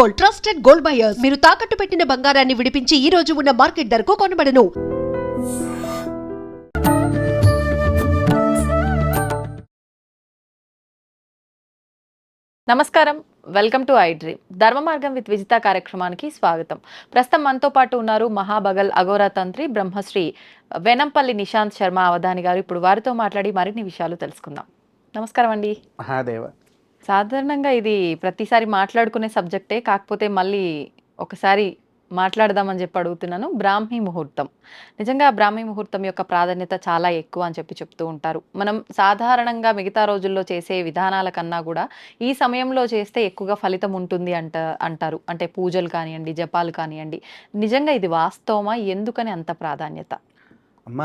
Gold trusted gold buyers. మీరు తాకట్టు పెట్టిన బంగారాన్ని విడిపించి ఈ రోజు ఉన్న మార్కెట్ ధరకు కొనబడను. నమస్కారం. వెల్కమ్ టు ఐ డ్రీమ్ ధర్మ మార్గం విత్ విజిత కార్యక్రమానికి స్వాగతం. ప్రస్తుతం మనతో పాటు ఉన్నారు మహాబగల్ అఘోరా తంత్రి బ్రహ్మశ్రీ వెనంపల్లి నిశాంత్ శర్మ అవధాని గారు. ఇప్పుడు వారితో మాట్లాడి మరిన్ని విషయాలు తెలుసుకుందాం. నమస్కారం అండి. మహాదేవ. సాధారణంగా ఇది ప్రతిసారి మాట్లాడుకునే సబ్జెక్టే కాకపోతే మళ్ళీ ఒకసారి మాట్లాడదామని చెప్పి అడుగుతున్నాను. బ్రాహ్మీ ముహూర్తం. నిజంగా బ్రాహ్మీ ముహూర్తం యొక్క ప్రాధాన్యత చాలా ఎక్కువ అని చెప్పి చెప్తూ ఉంటారు. మనం సాధారణంగా మిగతా రోజుల్లో చేసే విధానాల కన్నా కూడా ఈ సమయంలో చేస్తే ఎక్కువగా ఫలితం ఉంటుంది అంట అంటారు. అంటే పూజలు కానివ్వండి జపాలు కానివ్వండి. నిజంగా ఇది వాస్తవమా? ఎందుకని అంత ప్రాధాన్యత? అమ్మ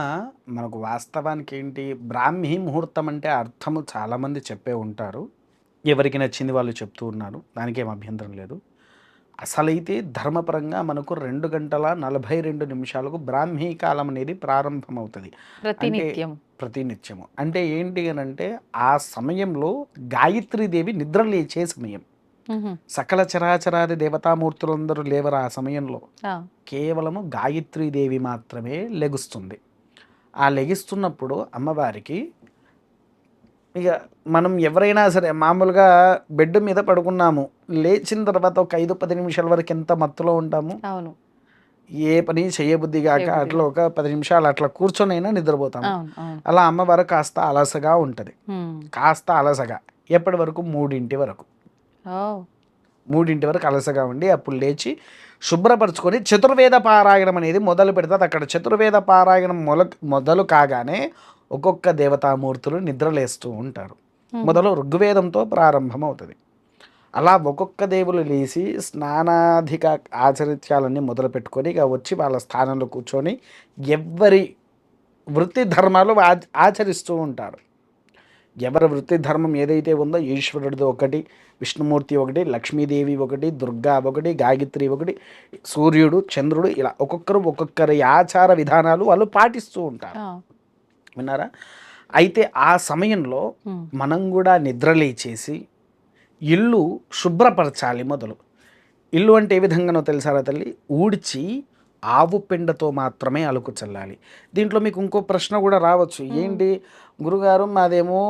మనకు వాస్తవానికి ఏంటి బ్రాహ్మీ ముహూర్తం అంటే అర్థము చాలామంది చెప్పే ఉంటారు. ఎవరికి నచ్చింది వాళ్ళు చెప్తూ ఉన్నారు. దానికేం అభ్యంతరం లేదు. అసలైతే ధర్మపరంగా మనకు రెండు గంటల నలభై రెండు నిమిషాలకు బ్రాహ్మీ కాలం అనేది ప్రారంభమవుతుంది. ప్రతినిత్యం. ప్రతినిత్యము. అంటే ఏంటి అని అంటే ఆ సమయంలో గాయత్రీదేవి నిద్ర లేచే సమయం. సకల చరాచరాది దేవతామూర్తులందరూ లేవరు ఆ సమయంలో? కేవలము గాయత్రీదేవి మాత్రమే లెగుస్తుంది. ఆ లెగిస్తున్నప్పుడు అమ్మవారికి ఇక మనం ఎవరైనా సరే మామూలుగా బెడ్ మీద పడుకున్నాము లేచిన తర్వాత ఒక ఐదు పది నిమిషాల వరకు ఎంత మత్తులో ఉంటాము? అవును. ఏ పని చేయబుద్ధి కాక అట్లా ఒక పది నిమిషాలు అట్లా కూర్చొనైనా నిద్రపోతాము. అలా అమ్మవారు కాస్త అలసగా ఉంటుంది. కాస్త అలసగా. ఎప్పటి వరకు? మూడింటి వరకు. మూడింటి వరకు అలసగా ఉండి అప్పుడు లేచి శుభ్రపరచుకొని చతుర్వేద పారాయణం అనేది మొదలు పెడుతుంది అక్కడ చతుర్వేద పారాయణం మొల మొదలు కాగానే ఒక్కొక్క దేవతామూర్తులు నిద్రలేస్తూ ఉంటారు. మొదలు ఋగ్వేదంతో ప్రారంభమవుతుంది. అలా ఒక్కొక్క దేవులు లేచి స్నానాధిక ఆచరిత్యాలన్నీ మొదలు పెట్టుకొని ఇక వచ్చి వాళ్ళ స్థానంలో కూర్చొని ఎవ్వరి వృత్తి ధర్మాలు ఆచరిస్తూ ఉంటారు. ఎవరి వృత్తి ధర్మం ఏదైతే ఉందో ఈశ్వరుడిది ఒకటి విష్ణుమూర్తి ఒకటి లక్ష్మీదేవి ఒకటి దుర్గా ఒకటి గాయత్రి ఒకటి సూర్యుడు చంద్రుడు ఇలా ఒక్కొక్కరు ఒక్కొక్కరి ఆచార విధానాలు వాళ్ళు పాటిస్తూ ఉంటారు. విన్నారా? అయితే ఆ సమయంలో. మనం కూడా నిద్రలేచేసి ఇల్లు శుభ్రపరచాలి మొదలు. ఇల్లు అంటే ఏ విధంగానో తెలుసారా తల్లి? ఊడ్చి ఆవు పెండతో మాత్రమే అలుకు చల్లాలి. దీంట్లో మీకు ఇంకో ప్రశ్న కూడా రావచ్చు. ఏంటి? గురుగారు మాదేమో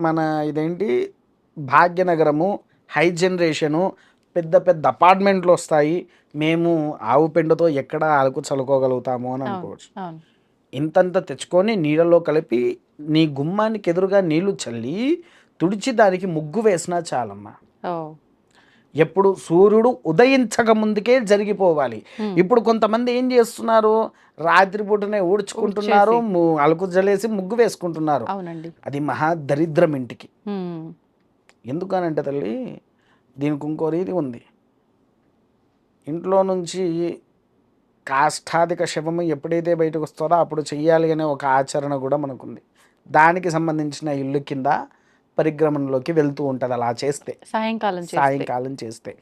మన ఇదేంటి? భాగ్యనగరము హై జనరేషను పెద్ద పెద్ద అపార్ట్మెంట్లు వస్తాయి. మేము ఆవు పెండతో ఎక్కడ అలుకు చల్లుకోగలుగుతాము అని అనుకోవచ్చు. ఇంతంత తెచ్చుకొని నీళ్ళలో కలిపి నీ గుమ్మానికి ఎదురుగా నీళ్ళు చల్లి తుడిచి దానికి ముగ్గు వేసినా చాలమ్మా. ఎప్పుడు సూర్యుడు ఉదయించక ముందుకే జరిగిపోవాలి. ఇప్పుడు కొంతమంది ఏం చేస్తున్నారు? రాత్రిపూటనే ఊడ్చుకుంటున్నారు అలుకు జలేసి ముగ్గు వేసుకుంటున్నారు. అది మహా దరిద్రం ఇంటికి. ఎందుకనంటే తల్లి దీనికి ఇంకో రీతి ఉంది. ఇంట్లో నుంచి కాష్టాధిక శవము ఎప్పుడైతే బయటకు వస్తుందో అప్పుడు చెయ్యాలి అనే ఒక ఆచరణ కూడా మనకుంది. దానికి సంబంధించిన ఇల్లు కింద పరిక్రమణలోకి వెళ్తూ ఉంటుంది అలా చేస్తే. సాయంకాలం సాయంకాలం చేస్తే.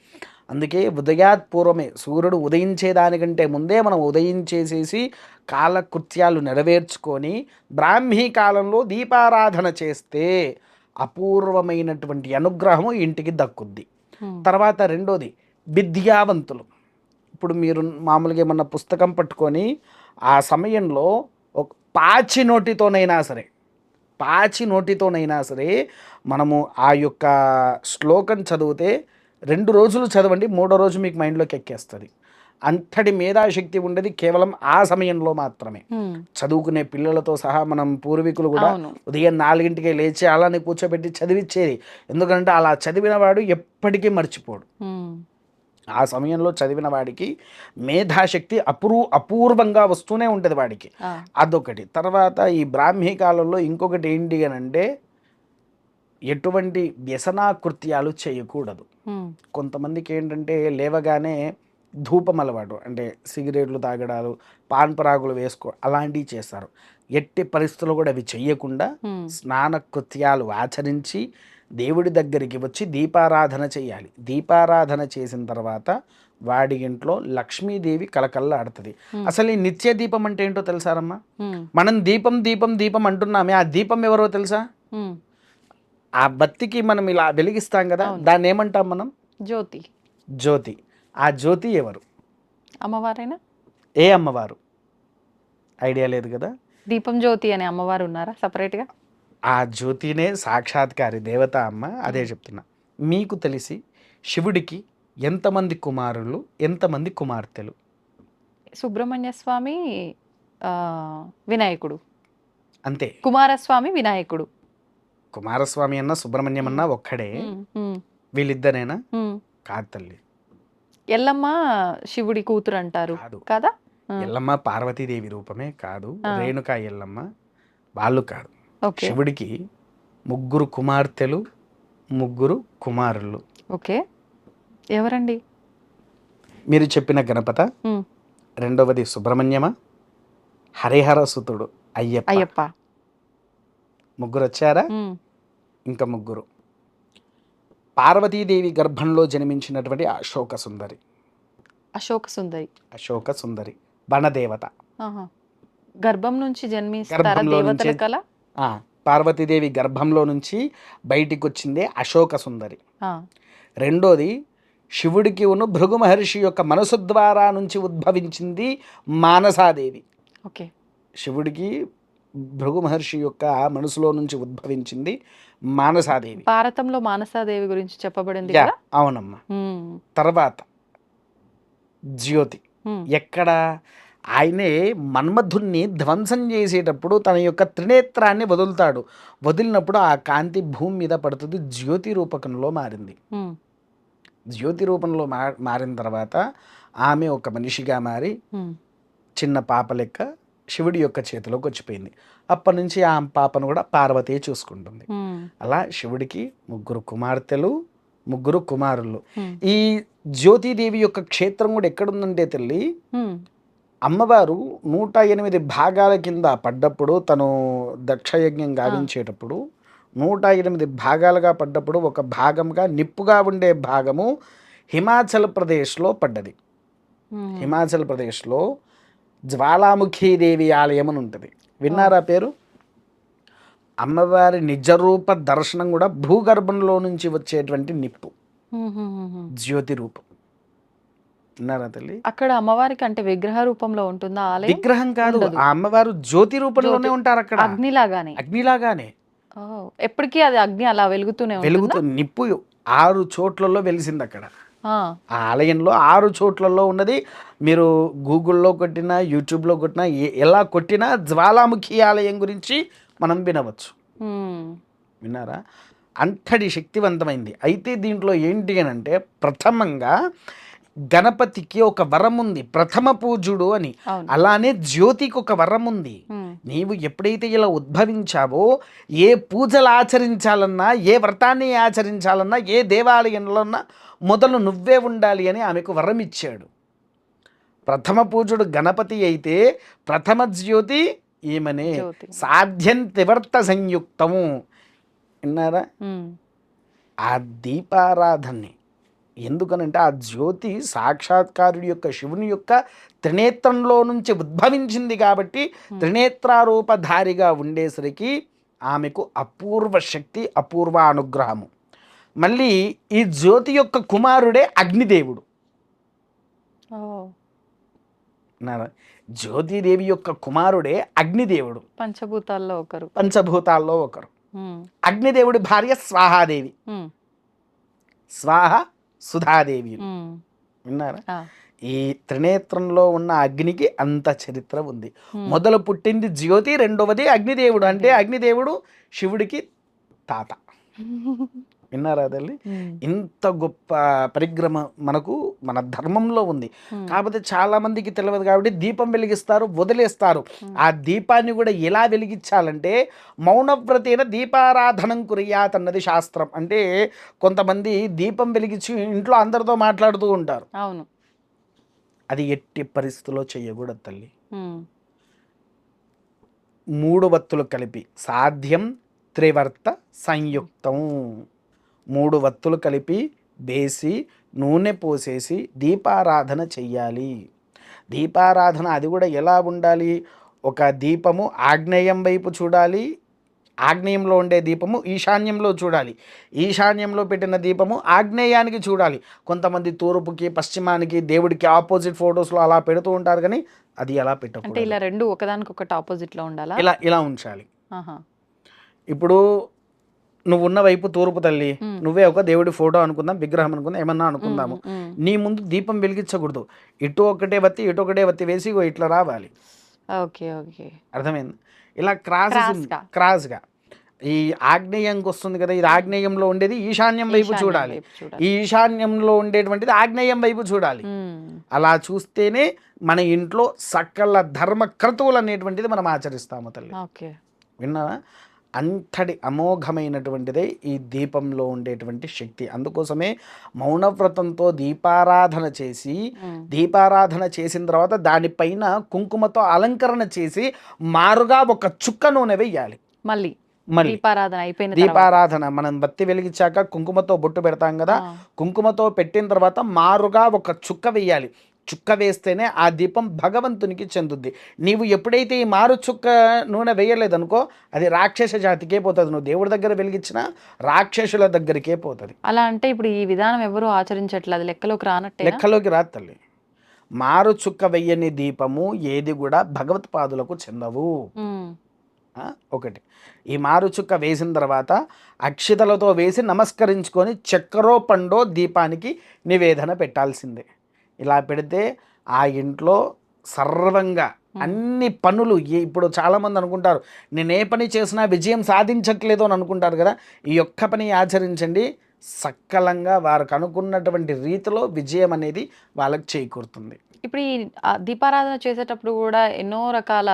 అందుకే ఉదయాత్ పూర్వమే సూర్యుడు ఉదయించేదానికంటే ముందే మనం ఉదయించేసేసి కాలకృత్యాలు నెరవేర్చుకొని బ్రాహ్మీ కాలంలో దీపారాధన చేస్తే అపూర్వమైనటువంటి అనుగ్రహము ఇంటికి దక్కుద్ది. తర్వాత రెండోది విద్యావంతులు. ఇప్పుడు మీరు మామూలుగా ఏమన్నా పుస్తకం పట్టుకొని ఆ సమయంలో ఒక పాచి నోటితోనైనా సరే పాచి నోటితోనైనా సరే మనము ఆ యొక్క శ్లోకం చదివితే రెండు రోజులు చదవండి మూడో రోజు మీకు మైండ్లోకి ఎక్కేస్తుంది. అంతటి మేధాశక్తి ఉండేది కేవలం ఆ సమయంలో మాత్రమే. చదువుకునే పిల్లలతో సహా మనం పూర్వీకులు కూడా ఉదయం నాలుగింటికే లేచి అలానే కూర్చోబెట్టి చదివిచ్చేది. ఎందుకంటే అలా చదివిన వాడు ఎప్పటికీ మర్చిపోడు. ఆ సమయంలో చదివిన వాడికి మేధాశక్తి అపూర్వ అపూర్వంగా వస్తూనే ఉంటుంది వాడికి. అదొకటి. తర్వాత ఈ బ్రాహ్మీ కాలంలో ఇంకొకటి ఏంటి అని అంటే ఎటువంటి వ్యసనాకృత్యాలు చేయకూడదు. మ్. కొంతమందికి ఏంటంటే లేవగానే ధూపం అలవాటు అంటే సిగరెట్లు తాగడాలు పాన్ పరాగులు వేసుకో అలాంటివి చేస్తారు ఎట్టి పరిస్థితుల్లో కూడా అవి చెయ్యకుండా. స్నాన కృత్యాలు ఆచరించి దేవుడి దగ్గరికి వచ్చి దీపారాధన చేయాలి దీపారాధన చేసిన తర్వాత వాడి ఇంట్లో లక్ష్మీదేవి కలకల్లాడుతుంది Hmm. అసలు ఈ నిత్య దీపం అంటే ఏంటో తెలుసారమ్మా. మనం దీపం దీపం దీపం అంటున్నామే ఆ దీపం ఎవరో తెలుసా. ఆ బత్తికి మనం ఇలా వెలిగిస్తాం కదా. దాన్ని ఏమంటాం మనం జ్యోతి జ్యోతి ఆ జ్యోతి ఎవరు? అమ్మవారైనా? ఏ అమ్మవారు? ఐడియా లేదు కదా? దీపం జ్యోతి అనే అమ్మవారు ఉన్నారా separate గా ఆ జ్యోతినే సాక్షాత్కారి దేవత అమ్మ అదే చెప్తున్నా. మీకు తెలిసి శివుడికి ఎంతమంది కుమారులు ఎంతమంది కుమార్తెలు? సుబ్రహ్మణ్య స్వామి ఆ, వినాయకుడు. అంతే. కుమారస్వామి వినాయకుడు. కుమారస్వామి అన్న సుబ్రహ్మణ్యం అన్న ఒక్కడే. ఉమ్, ఉమ్, వీళ్ళిద్దరేనా? ఉమ్. కాదు తల్లి. ఎల్లమ్మ శివుడి కూతురు అంటారు కాదు? ఎల్లమ్మ పార్వతీదేవి రూపమే కాదు. రేణుకా ఎల్లమ్మ వాళ్ళు కాదు. ఓకే. శివుడికి ముగ్గురు కుమార్తెలు ముగ్గురు కుమారులు. ఓకే. ఎవరండి? మీరు చెప్పిన గణపత రెండవది సుబ్రహ్మణ్యమ హరిహర సుతుడు అయ్యప్ప. అయ్యప్ప. ముగ్గురు వచ్చారా ఇంకా ముగ్గురు. పార్వతీదేవి గర్భంలో జన్మించినటువంటి అశోక సుందరి. అశోక సుందరి. అశోక సుందరి ఆహా. గర్భం నుంచి జన్మిస్తారా దేవతల ఆ, పార్వతీదేవి గర్భంలో నుంచి బయటికి వచ్చిందే అశోక సుందరి. రెండోది శివుడికి ఉన్న భృగు మహర్షి యొక్క మనసు ద్వారా నుంచి ఉద్భవించింది మానసాదేవి. ఓకే. శివుడికి భృగు మహర్షి యొక్క మనసులో నుంచి ఉద్భవించింది మానసాదేవి. భారతంలో మానసాదేవి గురించి చెప్పబడింది అవునమ్మా. తర్వాత జ్యోతి. ఎక్కడ? ఆయనే మన్మధుణ్ణి ధ్వంసం చేసేటప్పుడు తన యొక్క త్రినేత్రాన్ని వదులుతాడు. వదిలినప్పుడు ఆ కాంతి భూమి మీద పడుతుంది. జ్యోతి రూపకంలో మారింది. జ్యోతి రూపంలో మారిన తర్వాత ఆమె ఒక మనిషిగా మారి చిన్న పాప లెక్క శివుడి యొక్క చేతిలోకి వచ్చిపోయింది. అప్పటి నుంచి ఆ పాపను కూడా పార్వతి చూసుకుంటుంది. అలా శివుడికి ముగ్గురు కుమార్తెలు ముగ్గురు కుమారులు. ఈ జ్యోతిదేవి యొక్క క్షేత్రం కూడా ఎక్కడుందంటే తల్లి అమ్మవారు నూట ఎనిమిది భాగాల కింద పడ్డప్పుడు తను దక్షయజ్ఞం గావించేటప్పుడు నూట ఎనిమిది భాగాలుగా పడ్డప్పుడు ఒక భాగంగా నిప్పుగా ఉండే భాగము హిమాచల్ ప్రదేశ్లో పడ్డది. హిమాచల్ ప్రదేశ్లో జ్వాలాముఖీదేవి ఆలయం అని ఉంటుంది. విన్నారా పేరు? అమ్మవారి నిజరూప దర్శనం కూడా భూగర్భంలో నుంచి వచ్చేటువంటి నిప్పు. జ్యోతి రూపం. విన్నారా తల్లి? అక్కడ అమ్మవారికి అంటే విగ్రహ రూపంలో ఉంటుందా ఆలయం? విగ్రహం కాదు. ఆ అమ్మవారు జ్యోతి రూపంలోనే. ఉంటారు అక్కడ. అగ్నిలాగానే. అగ్నిలాగానే. ఎప్పటికీ అది అగ్ని అలా వెలుగుతూనే వెలుగుతూ నిప్పు ఆరు చోట్లలో వెలిసింది అక్కడ. ఆ, ఆలయంలో ఆరు చోట్లలో ఉన్నది. మీరు గూగుల్లో కొట్టినా యూట్యూబ్లో కొట్టినా ఎలా కొట్టినా జ్వాలాముఖి ఆలయం గురించి మనం వినవచ్చు. విన్నారా? అంతటి శక్తివంతమైంది. అయితే దీంట్లో ఏంటి అని అంటే ప్రథమంగా గణపతికి ఒక వరం ఉంది ప్రథమ పూజుడు అని. అలానే జ్యోతికి ఒక వరం ఉంది. నీవు ఎప్పుడైతే ఇలా ఉద్భవించావో ఏ పూజలు ఆచరించాలన్నా ఏ వ్రతాన్ని ఆచరించాలన్నా ఏ దేవాలయంలోన్నా మొదలు నువ్వే ఉండాలి అని ఆమెకు వరం ఇచ్చాడు. ప్రథమ పూజుడు గణపతి అయితే ప్రథమ జ్యోతి ఈమెనే. జ్యోతి. సాధ్యం త్రివర్త సంయుక్తము. విన్నారా? ఆ దీపారాధనని. ఎందుకనంటే ఆ జ్యోతి సాక్షాత్కారుడి యొక్క శివుని యొక్క త్రినేత్రంలో నుంచి ఉద్భవించింది కాబట్టి త్రినేత్రారూపధారిగా ఉండేసరికి ఆమెకు అపూర్వ శక్తి అపూర్వ అనుగ్రహము. మళ్ళీ ఈ జ్యోతి యొక్క కుమారుడే అగ్నిదేవుడు? జ్యోతిదేవి యొక్క కుమారుడే అగ్నిదేవుడు. పంచభూతాల్లో ఒకరు. పంచభూతాల్లో ఒకరు. ఉమ్, అగ్నిదేవుడి భార్య స్వాహాదేవి. ఉమ్, స్వాహ సుధాదేవి విన్నారా? ఈ త్రినేత్రంలో ఉన్న అగ్నికి అంత చరిత్ర ఉంది. మొదలు పుట్టింది జ్యోతి రెండవది అగ్నిదేవుడు. అంటే అగ్నిదేవుడు శివుడికి తాత. విన్నారా తల్లి? ఇంత గొప్ప పరిగ్రమ మనకు మన ధర్మంలో ఉంది. కాకపోతే చాలా మందికి తెలియదు కాబట్టి దీపం వెలిగిస్తారు వదిలేస్తారు. ఆ దీపాన్ని కూడా ఎలా వెలిగించాలంటే మౌనవ్రతేన దీపారాధనం కురియాత్ అన్నది శాస్త్రం. అంటే కొంతమంది దీపం వెలిగించి ఇంట్లో అందరితో మాట్లాడుతూ ఉంటారు. అవును. అది ఎట్టి పరిస్థితుల్లో చేయకూడదు తల్లి. మూడు వత్తులు కలిపి సాధ్యం త్రివర్త సంయుక్తం. మూడు వత్తులు కలిపి వేసి నూనె పోసేసి దీపారాధన చెయ్యాలి. దీపారాధన అది కూడా ఎలా ఉండాలి? ఒక దీపము ఆగ్నేయం వైపు చూడాలి ఆగ్నేయంలో ఉండే దీపము ఈశాన్యంలో చూడాలి. ఈశాన్యంలో పెట్టిన దీపము ఆగ్నేయానికి చూడాలి. కొంతమంది తూర్పుకి పశ్చిమానికి దేవుడికి ఆపోజిట్ ఫొటోస్లో అలా పెడుతూ ఉంటారు కానీ అది ఎలా అంటే పెట్టకూడదు ఇలా రెండు ఒకదానికొకటి ఆపోజిట్లో ఉండాలా? ఇలా ఇలా ఉంచాలి. ఇప్పుడు నువ్వు ఉన్న వైపు తూర్పు తల్లి. నువ్వే ఒక దేవుడి ఫోటో అనుకుందాం విగ్రహం అనుకుందాం ఏమన్నా అనుకుందాము. నీ ముందు దీపం వెలిగించకూడదు. ఇటు ఒకటే వత్తి ఇటు ఒకటే వత్తి వేసి ఇట్లా రావాలి. Okay okay. అర్థమైంది? ఇలా క్రాస్. క్రాస్గా. ఈ ఆగ్నేయంకి వస్తుంది కదా ఇది ఆగ్నేయంలో ఉండేది ఈశాన్యం వైపు చూడాలి. ఈ ఈశాన్యంలో ఉండేటువంటిది ఆగ్నేయం వైపు చూడాలి. అలా చూస్తేనే మన ఇంట్లో సకల ధర్మ క్రతువులు అనేటువంటిది మనం ఆచరిస్తాము తల్లి. విన్నావా? అంతటి అమోఘమైనటువంటిదే ఈ దీపంలో ఉండేటువంటి శక్తి. అందుకోసమే మౌనవ్రతంతో దీపారాధన చేసి. దీపారాధన చేసిన తర్వాత దానిపైన కుంకుమతో అలంకరణ చేసి మారుగా ఒక చుక్క నూనె వేయాలి మళ్ళీ. మళ్ళీ. దీపారాధన తర్వాత. దీపారాధన మనం బత్తి వెలిగించాక కుంకుమతో బొట్టు పెడతాం కదా. కుంకుమతో పెట్టిన తర్వాత మారుగా ఒక చుక్క వేయాలి చుక్క వేస్తేనే ఆ దీపం భగవంతునికి చెందుద్ది. నీవు ఎప్పుడైతే ఈ మారు చుక్క నూనె వేయలేదనుకో అది రాక్షస జాతికే పోతుంది. నువ్వు దేవుడి దగ్గర వెలిగించినా రాక్షసుల దగ్గరికే పోతుంది. అలా అంటే ఇప్పుడు ఈ విధానం ఎవరు ఆచరించట్లేదు? అది లెక్కలోకి రానట్టే లెక్కలోకి రాదు తల్లి. మారు చుక్క వెయ్యని దీపము ఏది కూడా భగవత్పాదులకు చెందవు. ఆ, ఒకటి. ఈ మారు చుక్క వేసిన తర్వాత అక్షితలతో వేసి నమస్కరించుకొని చక్కెరో పండో దీపానికి నివేదన పెట్టాల్సిందే. ఇలా పెడితే ఆ ఇంట్లో సర్వంగా అన్ని పనులు ఇప్పుడు చాలామంది అనుకుంటారు నేను ఏ పని చేసినా విజయం సాధించట్లేదు అని అనుకుంటారు కదా. ఈ ఒక్క పని ఆచరించండి. సక్కలంగా వారికి అనుకున్నటువంటి రీతిలో విజయం అనేది వాళ్ళకి చేకూరుతుంది. ఇప్పుడు ఈ దీపారాధన చేసేటప్పుడు కూడా ఎన్నో రకాల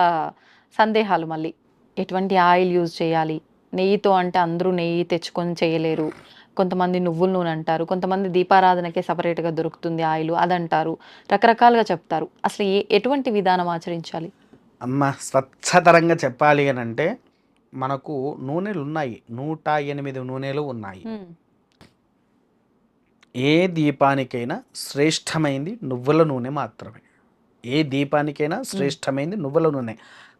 సందేహాలు మళ్ళీ. ఎటువంటి ఆయిల్ యూజ్ చేయాలి? నెయ్యితో అంటే అందరూ నెయ్యి తెచ్చుకొని చేయలేరు. కొంతమంది నువ్వుల నూనె అంటారు కొంతమంది దీపారాధనకే సపరేట్గా దొరుకుతుంది ఆయిల్ అదంటారు రకరకాలుగా చెప్తారు. అసలు ఏ ఎటువంటి విధానం ఆచరించాలి? అమ్మ స్వచ్ఛతరంగా చెప్పాలి అని అంటే మనకు నూనెలు ఉన్నాయి. నూట ఎనిమిది నూనెలు ఉన్నాయి. ఏ దీపానికైనా శ్రేష్టమైంది నువ్వుల నూనె మాత్రమే. ఏ దీపానికైనా శ్రేష్టమైంది నువ్వుల నూనె.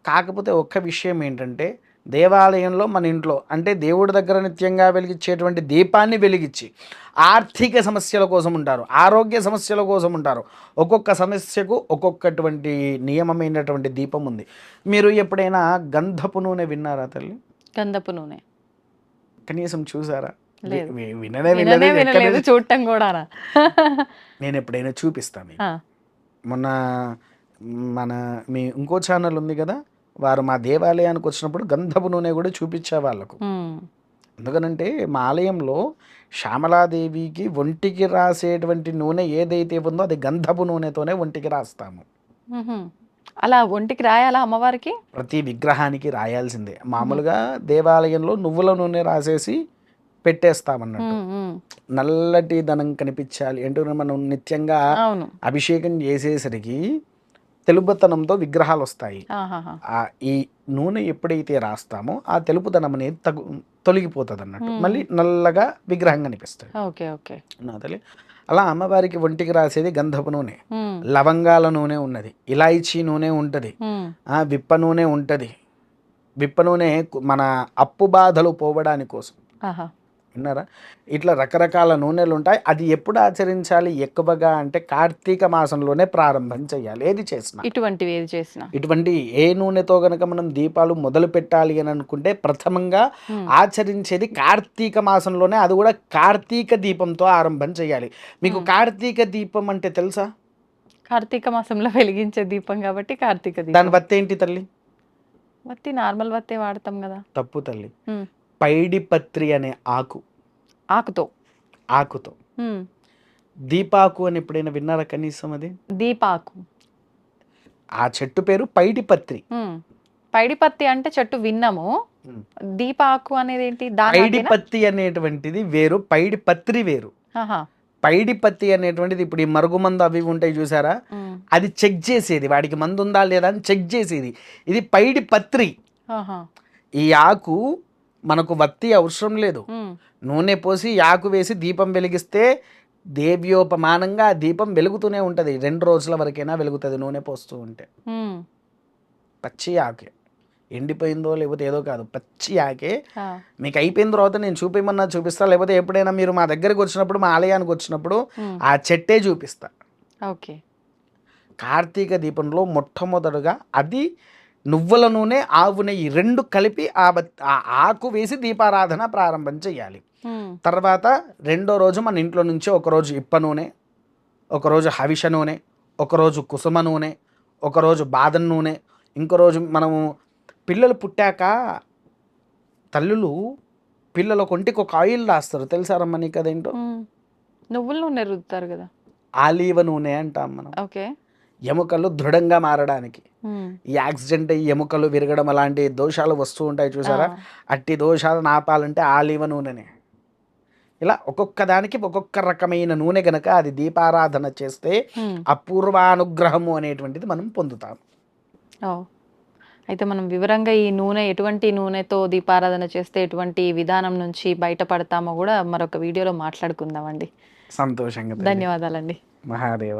కాకపోతే ఒక్క విషయం ఏంటంటే దేవాలయంలో మన ఇంట్లో అంటే దేవుడి దగ్గర నిత్యంగా వెలిగించేటువంటి దీపాన్ని వెలిగించి ఆర్థిక సమస్యల కోసం ఉంటారు ఆరోగ్య సమస్యల కోసం ఉంటారు. ఒక్కొక్క సమస్యకు ఒక్కొక్కటువంటి నియమమైనటువంటి దీపం ఉంది. మీరు ఎప్పుడైనా గంధపు నూనె విన్నారా తల్లి? గంధపు నూనె. కనీసం చూసారా? వి- లేదు. వి- విననే విననే వినలేదు చూడటం కూడానా నేను ఎప్పుడైనా చూపిస్తాను మొన్న మన మీ ఇంకో ఛానల్ ఉంది కదా? వారు మా దేవాలయానికి వచ్చినప్పుడు గంధపు నూనె కూడా చూపించే వాళ్ళకు. ఎందుకనంటే మా ఆలయంలో శ్యామలాదేవికి ఒంటికి రాసేటువంటి నూనె ఏదైతే ఉందో అది గంధపు నూనెతోనే ఒంటికి రాస్తాము. అలా ఒంటికి రాయాలా అమ్మవారికి? ప్రతి విగ్రహానికి రాయాల్సిందే. మామూలుగా దేవాలయంలో నువ్వుల నూనె రాసేసి పెట్టేస్తామన్నట్టు. నల్లటి ధనం కనిపించాలి. అంటే మనం నిత్యంగా అభిషేకం చేసేసరికి తెలుపుతనంతో విగ్రహాలు వస్తాయి ఈ నూనె ఎప్పుడైతే రాస్తామో ఆ తెలుపుదనం అనేది తగు తొలగిపోతుంది అన్నట్టు. మళ్ళీ నల్లగా విగ్రహం కనిపిస్తుంది. Okay okay. నా తల్లి. అలా అమ్మవారికి ఒంటికి రాసేది గంధపు నూనె. లవంగాల నూనె ఉన్నది. ఇలాయచీ నూనె ఉంటుంది. ఆ విప్ప నూనె ఉంటుంది. విప్ప నూనె మన అప్పు బాధలు పోవడానికి కోసం. విన్నారా? ఇట్లా రకరకాల నూనెలు ఉంటాయి. అది ఎప్పుడు ఆచరించాలి? ఎక్కువగా అంటే కార్తీక మాసంలోనే ప్రారంభం చేయాలి. ఏది చేసినా. ఇటువంటివి ఏది చేసినా. ఇటువంటి ఏ నూనెతో గనక మనం దీపాలు మొదలు పెట్టాలి అని అనుకుంటే ప్రథమంగా. ఆచరించేది కార్తీక మాసంలోనే. అది కూడా కార్తీక దీపంతో ఆరంభం చేయాలి. మీకు. కార్తీక దీపం అంటే తెలుసా? కార్తీక మాసంలో వెలిగించే దీపం కాబట్టి కార్తీక దాని దీపం. వత్తి ఏంటి తల్లి? వత్తి నార్మల్ వత్తే వాడతాం కదా. తప్పు తల్లి. పైడిపత్రి అనే ఆకు. ఆకుతో. ఆకుతో. దీపాకు అని ఎప్పుడైనా విన్నారా కనీసం అది? దీపాకు. ఆ చెట్టు పేరు పైడిపత్రి. పైడిపత్తి అంటే చెట్టు విన్నాము. దీపాకు అనేది ఏంటి పైడిపత్తి అనేటువంటిది వేరు పైడిపత్రి వేరు. పైడిపత్తి అనేటువంటిది ఇప్పుడు ఈ మరుగుమందు అవి ఉంటాయి చూసారా. అది చెక్ చేసేది. వాడికి మందు ఉందా లేదా అని చెక్ చేసేది. ఇది పైడి పత్రి ఆహా. ఈ ఆకు మనకు వత్తి అవసరం లేదు. నూనె పోసి ఆకు వేసి దీపం వెలిగిస్తే దేవ్యోపమానంగా ఆ దీపం వెలుగుతూనే ఉంటుంది. రెండు రోజుల వరకైనా వెలుగుతుంది నూనె పోస్తూ ఉంటే. పచ్చి ఆకే ఎండిపోయిందో లేకపోతే ఏదో కాదు పచ్చి ఆకే మీకు అయిపోయిన తర్వాత నేను చూపించమన్నా చూపిస్తా లేకపోతే ఎప్పుడైనా మీరు మా దగ్గరికి వచ్చినప్పుడు మా ఆలయానికి వచ్చినప్పుడు ఆ చెట్టే చూపిస్తా. ఓకే. కార్తీక దీపంలో మొట్టమొదటగా అది నువ్వుల నూనె ఆవు నెయ్యి రెండు కలిపి ఆ ఆకు వేసి దీపారాధన ప్రారంభం చేయాలి తర్వాత రెండో రోజు మన ఇంట్లో నుంచి ఒకరోజు ఇప్ప నూనె ఒకరోజు హవిష నూనె ఒకరోజు కుసుమ నూనె ఒకరోజు బాదం నూనె ఇంకో రోజు మనము పిల్లలు పుట్టాక తల్లులు పిల్లల ఒంటికి ఒక ఆయిల్ రాస్తారు. తెలుసారమ్మా నీకు అదేంటో. నువ్వుల నూనె రుద్దుతారు కదా. ఆలీవ నూనె అంటాం మనం. ఓకే. ఎముకలు దృఢంగా మారడానికి. ఈ యాక్సిడెంట్ అయ్యి ఎముకలు విరగడం అలాంటి దోషాలు వస్తూ ఉంటాయి చూసారా? అట్టి దోషాలు నాపాలంటే ఆలివ నూనెనే. ఇలా ఒక్కొక్క దానికి ఒక్కొక్క రకమైన నూనె గనక అది దీపారాధన చేస్తే. అపూర్వానుగ్రహము అనేటువంటిది మనం పొందుతాం. అయితే మనం వివరంగా ఈ నూనె ఎటువంటి నూనెతో దీపారాధన చేస్తే ఎటువంటి విధానం నుంచి బయటపడతామో కూడా మరొక వీడియోలో మాట్లాడుకుందామండి. సంతోషంగా. ధన్యవాదాలండి. మహాదేవ.